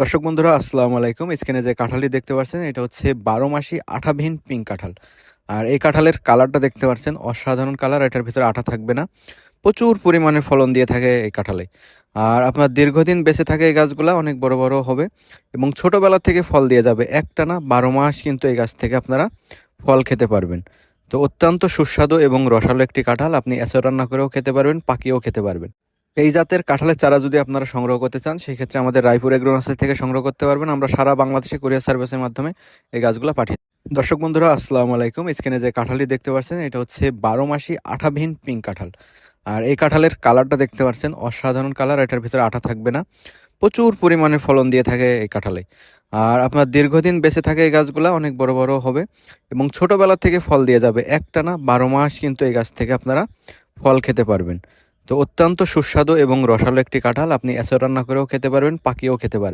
দর্শক বন্ধুরা, আসসালামু আলাইকুম। স্ক্রিনে যে কাঁঠালটি দেখতে পাচ্ছেন, এটা হচ্ছে বারো মাসি আঠাবিহীন পিঙ্ক কাঁঠাল। আর এই কাঁঠালের কালারটা দেখতে পাচ্ছেন, অসাধারণ কালার, এটার ভিতরে আঠা থাকবে না। প্রচুর পরিমাণে ফলন দিয়ে থাকে এই কাঁঠালে। আর আপনার দীর্ঘদিন বেঁচে থাকে এই গাছগুলো, অনেক বড় বড় হবে। এবং ছোটোবেলা থেকে ফল দিয়ে যাবে। একটা না, বারো মাস কিন্তু এই গাছ থেকে আপনারা ফল খেতে পারবেন। তো অত্যন্ত সুস্বাদু এবং রসালো একটি কাঁঠাল, আপনি এসো রান্না করেও খেতে পারবেন, পাকিয়েও খেতে পারবেন। এই জাতের কাঁঠালের চারা যদি আপনারা সংগ্রহ করতে চান সেই ক্ষেত্রে আমাদের রায়পুর এগ্রো নার্সারি থেকে সংগ্রহ করতে পারবেন। আমরা সারা বাংলাদেশে কুরিয়ার সার্ভিসের মাধ্যমে এই গাছগুলো পাঠিয়ে দর্শক বন্ধুরা, আসসালামু আলাইকুম। স্ক্রিনে যে কাঁঠালটি দেখতে পাচ্ছেন, এটা হচ্ছে বারো মাসি আঠাবিহীন পিঙ্ক কাঁঠাল। আর এই কাঁঠালের কালারটা দেখতে পাচ্ছেন, অসাধারণ কালার, এটার ভিতরে আঠা থাকবে না। প্রচুর পরিমাণে ফলন দিয়ে থাকে এই কাঁঠালে। আর আপনার দীর্ঘদিন বেঁচে থাকে এই গাছগুলো, অনেক বড় বড় হবে এবং ছোটোবেলা থেকে ফল দিয়ে যাবে। একটা না, বারো মাস কিন্তু এই গাছ থেকে আপনারা ফল খেতে পারবেন। তো অত্যন্ত সুস্বাদু এবং রসালো একটি কাঁঠাল। আপনি এসো রান্না করেও খেতে পারবেন, পাকিয়েও খেতে পারবেন।